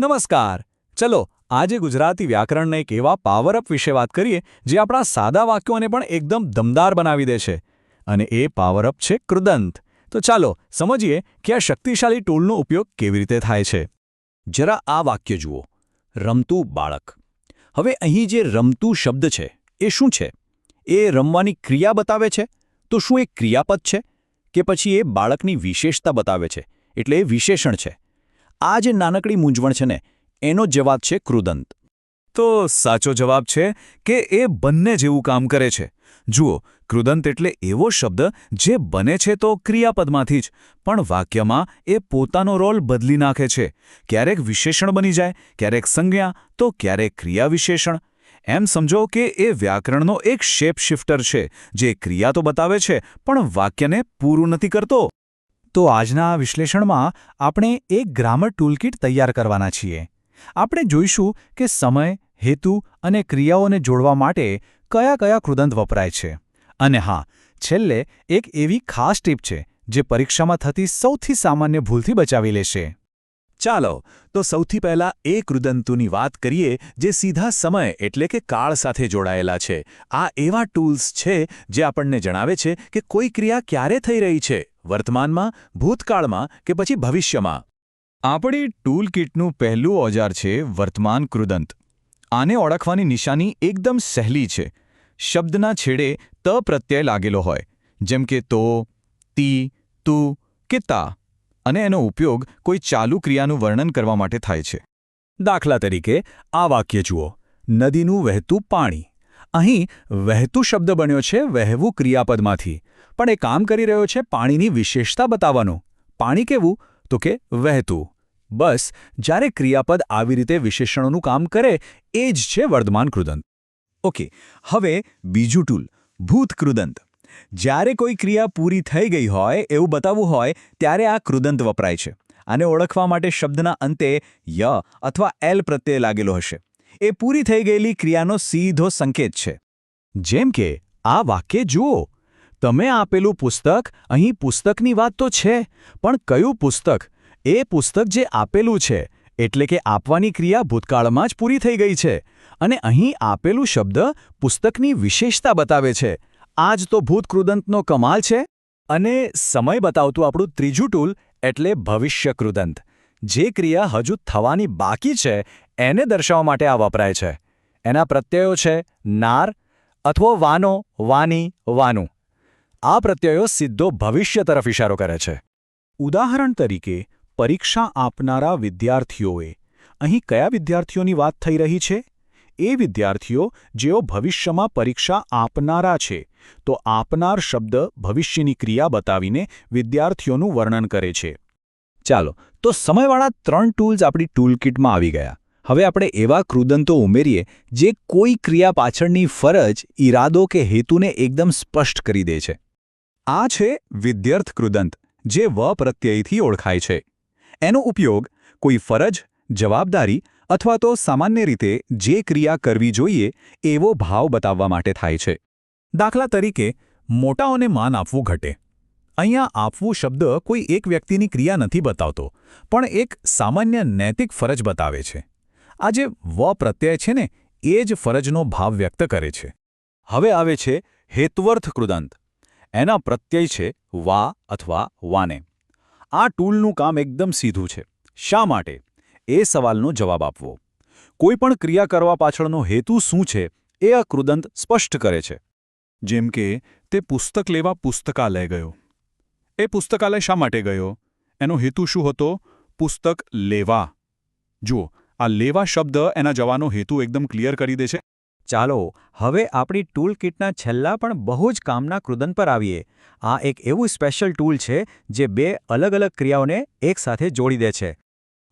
નમસ્કાર. ચલો, આજે ગુજરાતી વ્યાકરણના એક એવા પાવરઅપ વિશે વાત કરીએ, જે આપણા સાદા વાક્યોને પણ એકદમ દમદાર બનાવી દે છે. અને એ પાવરઅપ છે કૃદંત. તો ચાલો, સમજીએ કે આ શક્તિશાળી ટૂલનો ઉપયોગ કેવી રીતે થાય છે. જરા આ વાક્ય જુઓ. રમતું બાળક. હવે અહીં જે રમતું શબ્દ છે, એ શું છે? એ રમવાની ક્રિયા બતાવે છે? તો શું એ ક્રિયાપદ છે? કે પછી એ બાળકની વિશેષતા બતાવે છે? એટલે એ વિશેષણ છે. આ જે નાનકડી મૂંઝવણ છે ને, એનો જવાબ છે કૃદંત તો સાચો જવાબ છે કે એ બંને જેવું કામ કરે છે. જુઓ કૃદંત એટલે એવો શબ્દ જે બને છે તો ક્રિયાપદમાંથી જ, પણ વાક્યમાં એ પોતાનો રોલ બદલી નાખે છે. ક્યારેક વિશેષણ બની જાય, ક્યારેક સંજ્ઞા, તો ક્યારેક ક્રિયા વિશેષણ એમ સમજો કે એ વ્યાકરણનો એક શેપ શિફ્ટર છે, જે ક્રિયા તો બતાવે છે, પણ વાક્યને પૂરું નથી કરતો. તો આજના આ વિશ્લેષણમાં આપણે એક ગ્રામર ટૂલકિટ તૈયાર કરવાના છીએ. આપણે જોઈશું કે સમય, હેતુ અને ક્રિયાઓને જોડવા માટે કયા કયા કૃદંત વપરાય છે. અને હા, છેલ્લે એક એવી ખાસ ટીપ છે, જે પરીક્ષામાં થતી સૌથી સામાન્ય ભૂલથી બચાવી લેશે. ચાલો, તો સૌથી પહેલા એ કૃદંતુની વાત કરીએ, જે સીધા સમય એટલે કે કાળ સાથે જોડાયેલા છે. આ એવા ટૂલ્સ છે, જે આપણને જણાવે છે કે કોઈ ક્રિયા ક્યારે થઈ રહી છે, વર્તમાનમાં, ભૂતકાળમાં કે પછી ભવિષ્યમાં. આપણી ટૂલ કિટનું પહેલું ઓજાર છે વર્તમાન કૃદંત. આને ઓળખવાની નિશાની એકદમ સહેલી છે. શબ્દના છેડે ત પ્રત્યય લાગેલો હોય, જેમ કે તો, તી, તું કે તા. અને એનો ઉપયોગ કોઈ ચાલુ ક્રિયાનું વર્ણન કરવા માટે થાય છે. દાખલા તરીકે, આ વાક્ય જુઓ. નદીનું વહેતું પાણી. અહીં, વહેતું શબ્દ બન્યો છે વહેવું ક્રિયાપદમાંથી. પણ એ કામ કરી રહ્યો છે પાણીની વિશેષતા બતાવવાનું. પાણી કેવું? તો કે વહેતું. બસ, જ્યારે ક્રિયાપદ આવી રીતે વિશેષણોનું કામ કરે, એ જ છે વર્ધમાન કૃદંત. ઓકે, હવે બીજું ટૂલ ભૂત કૃદંત જ્યારે કોઈ ક્રિયા પૂરી થઈ ગઈ હોય, એવું બતાવવું હોય, ત્યારે આ કૃદંત વપરાય છે. આને ઓળખવા માટે શબ્દના અંતે ય અથવા એલ પ્રત્યય લાગેલો હશે. એ પૂરી થઈ ગયેલી ક્રિયાનો સીધો સંકેત છે. જેમ કે, આ વાક્ય જુઓ. તમે આપેલું પુસ્તક અહીં પુસ્તકની વાત તો છે, પણ કયું પુસ્તક? એ પુસ્તક જે આપેલું છે, એટલે કે આપવાની ક્રિયા ભૂતકાળમાં જ પૂરી થઈ ગઈ છે. અને અહીં આપેલું શબ્દ પુસ્તકની વિશેષતા બતાવે છે. આ જ તો ભૂતકૃદંતનો કમાલ છે અને સમય બતાવતું આપણું ત્રીજું ટૂલ એટલે ભવિષ્ય કૃદંત જે ક્રિયા હજુ થવાની બાકી છે, એને દર્શાવવા માટે આ વપરાય છે. એના પ્રત્યયો છે નાર અથવા વાનો, વાની, વાનું. આ પ્રત્યયો સીધો ભવિષ્ય તરફ ઇશારો કરે છે. ઉદાહરણ તરીકે, પરીક્ષા આપનારા વિદ્યાર્થીઓએ, અહીં કયા વિદ્યાર્થીઓની વાત થઈ રહી છે? એ વિદ્યાર્થીઓ, જેઓ ભવિષ્યમાં પરીક્ષા આપનારા છે, તો આપનાર શબ્દ ભવિષ્યની ક્રિયા બતાવીને વિદ્યાર્થીઓનું વર્ણન કરે છે. ચાલો, તો સમયવાળા ત્રણ ટૂલ્સ આપણી ટૂલકિટમાં આવી ગયા. હવે આપણે એવા કૃદંતો ઉમેરીએ, જે કોઈ ક્રિયા પાછળની ફરજ, ઈરાદો કે હેતુને એકદમ સ્પષ્ટ કરી દે છે. આ છે વિદ્યર્થ કૃદંત, જે વ પ્રત્યયથી ઓળખાય છે. એનો ઉપયોગ કોઈ ફરજ, જવાબદારી અથવા તો સામાન્ય રીતે જે ક્રિયા કરવી જોઈએ એવો ભાવ બતાવવા માટે થાય છે. દાખલા તરીકે, મોટાઓને માન આપવું ઘટે. અહીંયા આપવું શબ્દ કોઈ એક વ્યક્તિની ક્રિયા નથી બતાવતો, પણ એક સામાન્ય નૈતિક ફરજ બતાવે છે. આ જે વ પ્રત્યય છે ને, એ જ ફરજનો ભાવ વ્યક્ત કરે છે. હવે આવે છે હેત્વર્થ કૃદંત. એના પ્રત્યય છે વા અથવા વાને. આ ટૂલનું કામ એકદમ સીધું છે. શા માટે? એ સવાલનો જવાબ આપવો. કોઈ પણ ક્રિયા કરવા પાછળનો હેતુ શું છે એ આ કૃદંત સ્પષ્ટ કરે છે. જેમ કે, તે પુસ્તક લેવા પુસ્તકાલય ગયો. એ પુસ્તકાલય શા માટે ગયો? એનો હેતુ શું હતો? પુસ્તક લેવા. જુઓ, આ લેવા શબ્દ એના જવાનો હેતુ એકદમ ક્લિયર કરી દે છે. ચાલો, હવે આપણી ટૂલ કિટના છેલ્લા પણ બહુ જ કામના કૃદન પર આવીએ. આ એક એવું સ્પેશિયલ ટૂલ છે જે બે અલગ અલગ ક્રિયાઓને એકસાથે જોડી દે છે.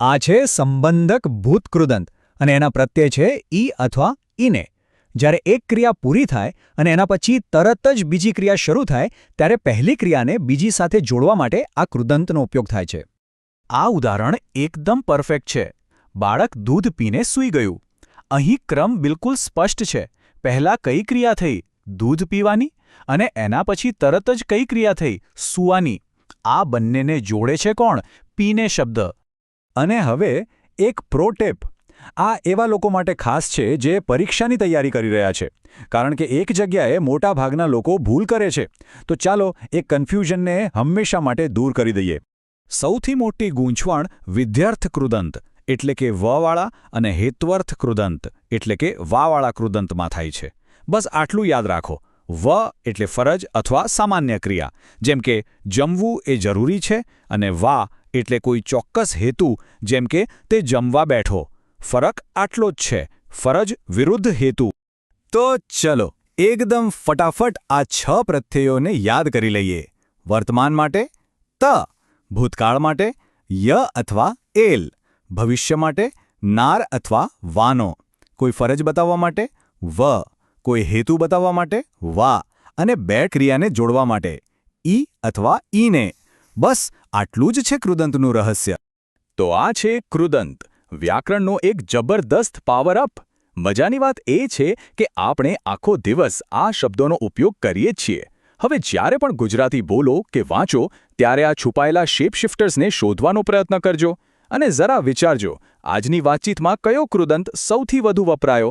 આ છે સંબંધક ભૂતકૃદંત અને એના પ્રત્યય છે ઈ અથવા ઈને. જ્યારે એક ક્રિયા પૂરી થાય અને એના પછી તરત જ બીજી ક્રિયા શરૂ થાય, ત્યારે પહેલી ક્રિયાને બીજી સાથે જોડવા માટે આ કૃદંતનો ઉપયોગ થાય છે. આ ઉદાહરણ એકદમ પરફેક્ટ છે. બાળક દૂધ પીને સૂઈ ગયું. અહીં ક્રમ બિલકુલ સ્પષ્ટ છે. પહેલાં કઈ ક્રિયા થઈ? દૂધ પીવાની? અને એના પછી તરત જ કઈ ક્રિયા થઈ? સૂવાની. આ બંનેને જોડે છે કોણ? પીને શબ્દ. અને હવે એક પ્રો ટેપ આ એવા લોકો માટે ખાસ છે જે પરીક્ષાની તૈયારી કરી રહ્યા છે. કારણ કે એક જગ્યાએ મોટા ભાગના લોકો ભૂલ કરે છે. તો ચાલો એ કન્ફ્યુઝનને હંમેશા માટે દૂર કરી દઈએ. સૌથી મોટી ગૂંચવણ વિદ્યાર્થ કૃદંત, એટલે કે વવાળા અને હેત્વર્થ કૃદંત, એટલે કે વાવાળા કૃદંતમાં થાય છે. બસ આટલું યાદ રાખો. વ એટલે ફરજ અથવા સામાન્ય ક્રિયા. જેમ કે જમવું એ જરૂરી છે અને વા એટલે કોઈ ચોક્કસ હેતુ, જેમ કે તે જમવા બેઠો. ફરક આટલો જ છે. ફરજ વિરુદ્ધ હેતુ. તો ચલો, એકદમ ફટાફટ આ છ પ્રત્યયોને યાદ કરી લઈએ. વર્તમાન માટે, ત. ભૂતકાળ માટે, ય અથવા એલ. ભવિષ્ય માટે, નાર અથવા વાનો. કોઈ ફરજ બતાવવા માટે, વ. કોઈ હેતુ બતાવવા માટે, વા. અને બે ક્રિયાને જોડવા માટે, ઈ અથવા ઈને. બસ આટલું જ છે કૃદંતનું રહસ્ય? તો આ છે કૃદંત, વ્યાકરણનો એક જબરદસ્ત પાવર અપ મજાની વાત એ છે કે આપણે આખો દિવસ આ શબ્દોનો ઉપયોગ કરીએ છીએ. હવે જ્યારે પણ ગુજરાતી બોલો કે વાંચો, ત્યારે આ છુપાયેલા શેપશિફ્ટર્સને શોધવાનો પ્રયત્ન કરજો. અને જરા વિચારજો, આજની વાતચીતમાં કયો કૃદંત સૌથી વધુ વપરાયો?